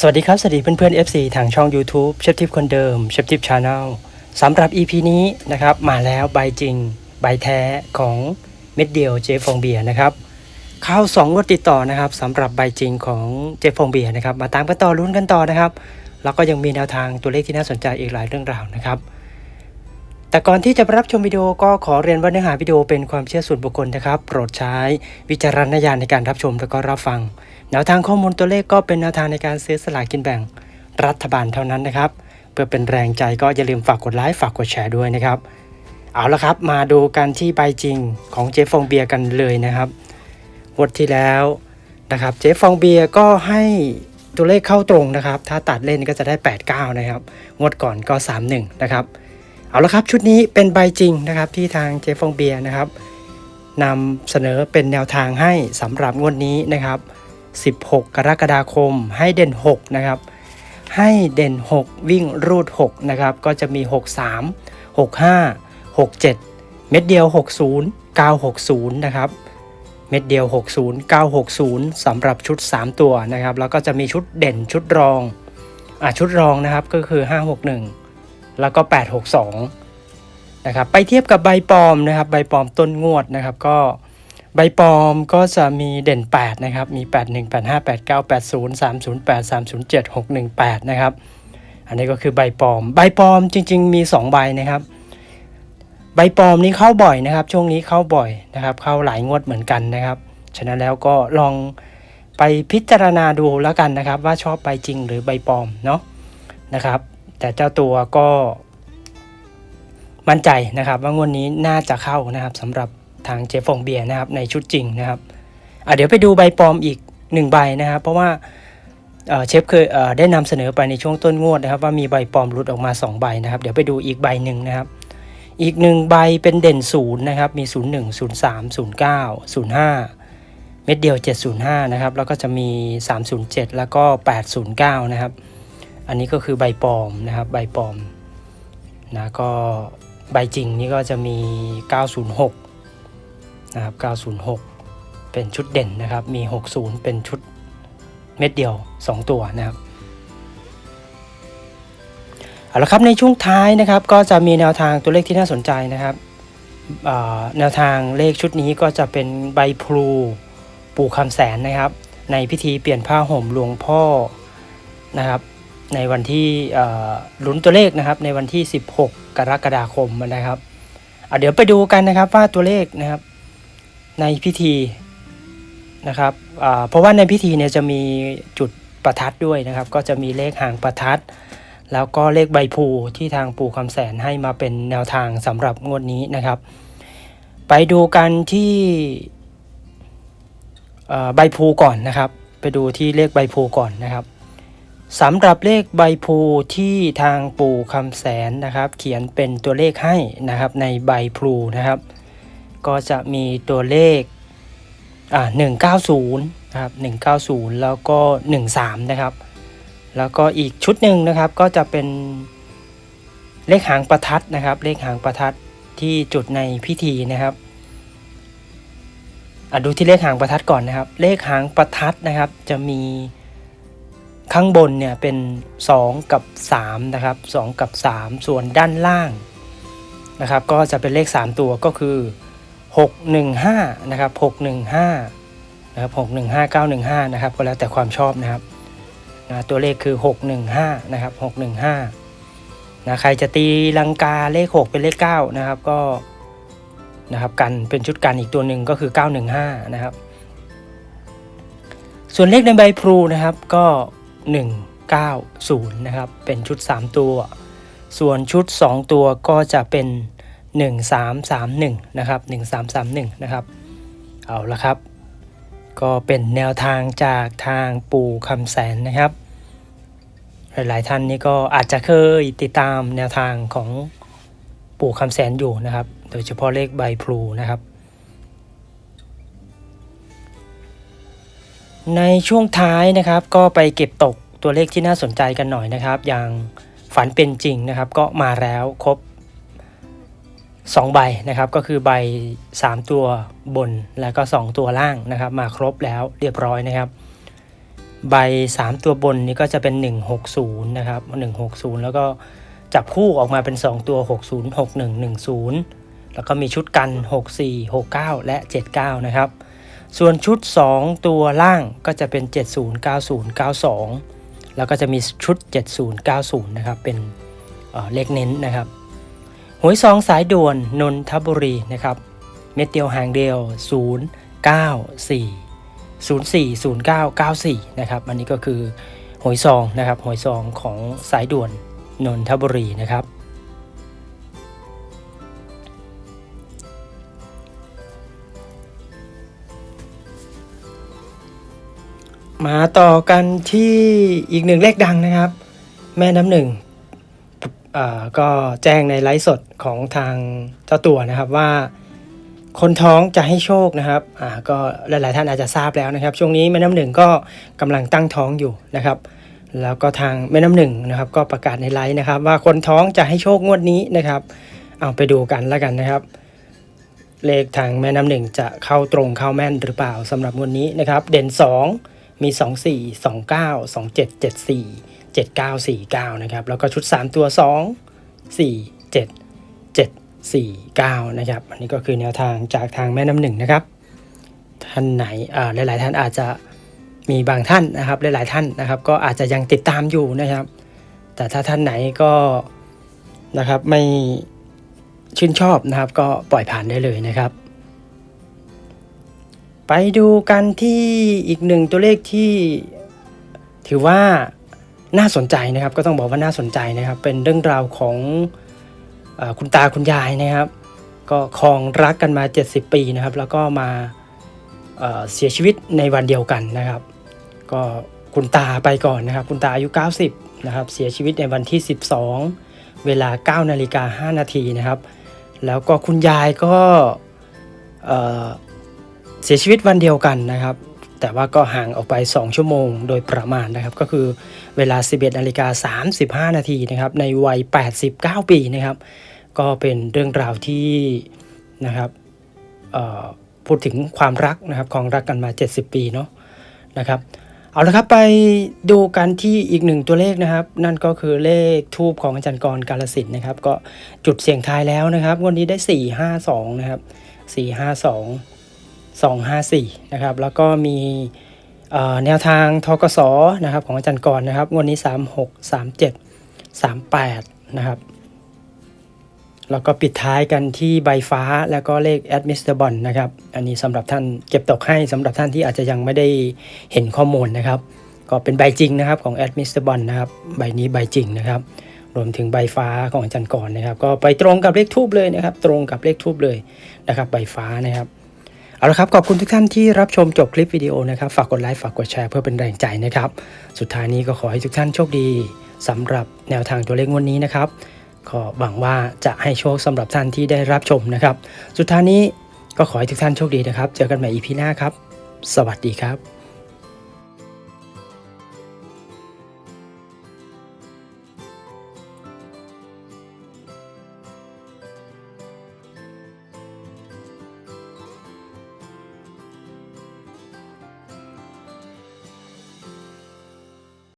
สวัสดีครับ สวัสดีเพื่อนๆ FC ทางช่อง YouTube เชฟทิปคนเดิมเชฟทิปชาแนลสำหรับ EP นี้นะครับมาแล้วใบจริง ใบแท้ของเม็ดเดียวเจฟองเบียร์นะครับเข้า2งวดติดต่อนะครับสำหรับใบจริงของเจฟองเบียร์นะครับมาตามกันต่อลุ้นกันต่อนะครับ แล้วก็ยังมีแนวทางตัวเลขที่น่าสนใจอีกหลายเรื่องราวนะครับ แต่ก่อนที่จะรับชมวิดีโอก็ขอเรียนว่าเนื้อหาวิดีโอเป็นความเชื่อส่วนบุคคลนะครับ โปรดใช้วิจารณญาณในการรับชมและก็รับฟัง แนวทางข้อมูลตัวเลขก็เป็นแนวทางในการซื้อสลากกินแบ่งรัฐบาลเท่านั้นนะครับ เพื่อเป็นแรงใจก็อย่าลืมฝากกดไลค์ฝากกดแชร์ด้วยนะครับ เอาละครับมาดูกันที่ใบจริงของเจฟฟองเบียกันเลยนะครับงวดที่แล้วนะครับเจฟฟองเบียก็ให้ตัวเลขเข้าตรงนะครับ ถ้าตัดเล่นก็จะได้ 89 นะครับงวดก่อนก็ 31 นะครับ เอาละครับชุดนี้เป็นใบจริงนะครับที่ทางเจฟฟองเบียนะครับนำเสนอเป็นแนวทางให้สำหรับงวดนี้นะครับ 16 กรกฎาคมให้เด่น 6 นะครับ ให้เด่น 6 วิ่งรูด 6 นะครับ ก็จะมี 63 65 67 เม็ดเดียว 60 960 นะครับ เม็ดเดียว 60 960สำหรับชุด 3 ตัวนะครับ แล้วก็จะมีชุดเด่นชุดรองอะชุดรองนะครับก็คือ 561 แล้วก็ 862นะครับไปเทียบกับใบปลอมนะครับใบปลอมต้นงวดนะครับก็ใบปลอมก็จะมีเด่น 8 นะครับ มี 8 1 8 5 8 9 8 0 3 0 8 3 0 7 6 1 8 นะครับ อันนี้ก็คือใบปลอม ใบปลอมจริง ๆ มี 2 ใบนะครับ ใบปลอมนี้เข้าบ่อยนะครับ ช่วงนี้เข้าบ่อยนะครับ เข้าหลายงวดเหมือนกันนะครับ ฉะนั้นแล้วก็ลองไปพิจารณาดูแล้วกันนะครับ ว่าชอบใบจริงหรือใบปลอมเนาะนะครับ แต่เจ้าตัวก็มั่นใจนะครับ ว่างวดนี้น่าจะเข้านะครับสำหรับทางเจฟองเบียนะครับในชุดจริงนะครับเดี๋ยวไปดูใบปลอมอีกหนึ่งใบนะครับ เพราะว่าเชฟเคยได้นำเสนอไปในช่วงต้นงวดนะครับ ว่ามีใบปลอมหลุดออกมา 2 ใบนะครับ เดี๋ยวไปดูอีกใบหนึ่งนะครับ อีกหนึ่งใบเป็นเด่นศูนย์นะครับ มี 0 1 0 3 0 9 0 5 เม็ดเดียว 705 นะครับ แล้วก็จะมี 307 แล้วก็ 809 นะครับ อันนี้ก็คือใบปลอมนะครับใบปลอมนะก็ใบจริงนี่ก็จะมี 906 นะครับ 906 เป็นชุดเด่นนะครับ มี 60 เป็นชุดเม็ดเดียว 2 ตัวนะครับเอาละครับในช่วงท้ายนะครับก็จะมีแนวทางตัวเลขที่น่าสนใจนะครับแนวทางเลขชุดนี้ก็จะเป็นใบพลูปู่คำแสนนะครับ ในพิธีเปลี่ยนผ้าห่มหลวงพ่อนะครับ ในวันที่ลุ้นตัวเลขนะครับ ในวันที่ 16 กรกฎาคมนะครับเดี๋ยวไปดูกันนะครับว่าตัวเลขนะครับในพิธีนะครับเพราะว่าในพิธีเนี่ยจะมีจุดประทัดด้วยนะครับ ก็จะมีเลขหางประทัด แล้วก็เลขใบพลูที่ทางปู่คำแสนให้มาเป็นแนวทางสำหรับงวดนี้นะครับ ไปดูกันที่ใบพลูก่อนนะครับ ไปดูที่เลขใบพลูก่อนนะครับ สำหรับเลขใบพลูที่ทางปู่คำแสนนะครับ เขียนเป็นตัวเลขให้นะครับในใบพลูนะครับ ก็จะมีตัวเลขอ่า190นะครับ190 แล้วก็ 13 นะครับ แล้วก็อีกชุดหนึ่งนะครับก็จะเป็นเลขหางประทัดนะครับ เลขหางประทัดที่จุดในพิธีนะครับอะดูที่เลขหางประทัดก่อนนะครับ เลขหางประทัดนะครับจะมี ข้างบนเนี่ยเป็น 2 กับ3นะครับ2กับ 3 ส่วนด้านล่างนะครับก็จะเป็นเลข 3 ตัวก็คือ 615นะครับ615นะครับ615 915นะครับก็แล้วแต่ความชอบนะครับนะตัวเลขคือ 615นะครับ615นะใครจะตีลังกาเลข 6 เป็นเลข9นะครับก็นะครับกันเป็นชุดกันอีกตัวหนึ่งก็คือ 915นะครับส่วนเลขในใบพลูนะครับก็ 190 นะครับ เป็นชุด 3 ตัว ส่วนชุด 2 ตัวก็จะเป็น 1331 นะครับ 1331 นะครับ เอาละครับ ก็เป็นแนวทางจากทางปู่คำแสนนะครับ หลาย ๆ ท่านนี่ก็อาจจะเคยติดตามแนวทางของปู่คำแสนอยู่นะครับ โดยเฉพาะเลขใบพลูนะครับ ในช่วงท้ายนะครับก็ไปเก็บตกตัวเลขที่น่าสนใจกันหน่อยนะครับ อย่างฝันเป็นจริงนะครับ ก็มาแล้วครบ 2 ใบนะครับ ก็คือใบ 3 ตัวบนแล้วก็ 2 ตัวล่างนะครับ มาครบแล้วเรียบร้อยนะครับ ใบ 3 ตัวบนนี่ก็จะเป็น 160นะครับ160 แล้วก็จับคู่ออกมาเป็น 2 ตัว 60 61 10 แล้วก็มีชุดกัน 64 69 และ 79 นะครับ ส่วนชุด 2 ตัวล่างก็จะเป็น 70 90 92 แล้วก็จะมีชุด 70 90 นะครับ เป็นเเลขเน้นนะครับหวยซองสายด่วนนนทบุรีนะครับเม็ดเดียวหางเดียว 0 9 4 04 09 94 นะครับ อันนี้ก็คือหวยซองนะครับหวยซองของสายด่วนนนทบุรีนะครับ มาต่อกันที่อีกหนึ่งเลขดังนะครับ แม่น้ำหนึ่งก็แจ้งในไลฟ์สดของทางเจ้าตัวนะครับว่า คนท้องจะให้โชคนะครับอ่าก็หลายๆท่านอาจจะทราบแล้วนะครับ ช่วงนี้แม่น้ำหนึ่งก็กำลังตั้งท้องอยู่นะครับ แล้วก็ทางแม่น้ำหนึ่งนะครับ ก็ประกาศในไลฟ์นะครับ ว่าคนท้องจะให้โชคงวดนี้นะครับ เอาไปดูกันแล้วกันนะครับ เลขทางแม่น้ำหนึ่งจะเข้าตรงเข้าแม่นหรือเปล่าสำหรับงวดนี้นะครับ เด่น 2 มี 2 4 2 9 2 7 7 4 7 9 4 9นะครับแล้วก็ชุด 3 ตัว 2 4 7 7 4 9นะครับอันนี้ก็คือแนวทางจากทางแม่น้ำหนึ่งนะครับท่านไหนหลาย ๆ ท่านอาจจะมีบางท่านนะครับหลาย ๆ ท่านนะครับ ก็อาจจะยังติดตามอยู่นะครับ แต่ถ้าท่านไหนก็นะครับไม่ชื่นชอบนะครับ ก็ปล่อยผ่านได้เลยนะครับ ไปดูกันที่อีกหนึ่งตัวเลขที่ถือว่าน่าสนใจนะครับ ก็ต้องบอกว่าน่าสนใจนะครับ เป็นเรื่องราวของอคุณตาคุณยายนะครับ ก็ครองรักกันมา 70 ปีนะครับ แล้วก็มาเเสียชีวิตในวันเดียวกันนะครับ ก็คุณตาไปก่อนนะครับ คุณตาอายุ 90 นะครับ เสียชีวิตในวันที่ 12 เวลา 9 นาฬิกา 5 นาทีนะครับ แล้วก็คุณยายก็ เสียชีวิตวันเดียวกันนะครับ แต่ว่าก็ห่างออกไป 2 ชั่วโมงโดยประมาณนะครับ ก็คือเวลา 11นาฬิกา35 นาทีนะครับ ในวัย 89 ปีนะครับ ก็เป็นเรื่องราวที่นะครับพูดถึงความรักนะครับของรักกันมา 70 ปีเนาะนะครับเอาละครับไปดูกันที่อีกหนึ่งตัวเลขนะครับ นั่นก็คือเลขทูบของอาจารย์กรกาลสินนะครับ ก็จุดเสียงทายแล้วนะครับ วันนี้ได้ 4 5 2 นะครับ 4 5 2 2 5 4นะครับแล้วก็มีแนวทางทกสนะครับของอาจารย์กรนะครับงวันนี้ 3 6 3 7 3 8นะครับแล้วก็ปิดท้ายกันที่ใบฟ้าแล้วก็เลขแอดมิสเตอร์บอลนะครับอันนี้สำหรับท่านเก็บตกให้สำหรับท่านที่อาจจะยังไม่ได้เห็นข้อมูลนะครับก็เป็นใบจริงนะครับของแอดมิสเตอร์บอลนะครับใบนี้ใบจริงนะครับรวมถึงใบฟ้าของอาจารย์กรนะครับ ก็ไปตรงกับเลขทูบเลยนะครับ ตรงกับเลขทูบเลยนะครับ ใบฟ้านะครับ เอาละครับ ขอบคุณทุกท่านที่รับชมจบคลิปวิดีโอนะครับ ฝากกดไลค์ ฝากกดแชร์เพื่อเป็นแรงใจนะครับ สุดท้ายนี้ก็ขอให้ทุกท่านโชคดีสำหรับแนวทางตัวเลขงวันนี้นะครับ ก็หวังว่าจะให้โชคสำหรับท่านที่ได้รับชมนะครับ สุดท้ายนี้ก็ขอให้ทุกท่านโชคดีนะครับ เจอกันใหม่ EP หน้าครับ สวัสดีครับ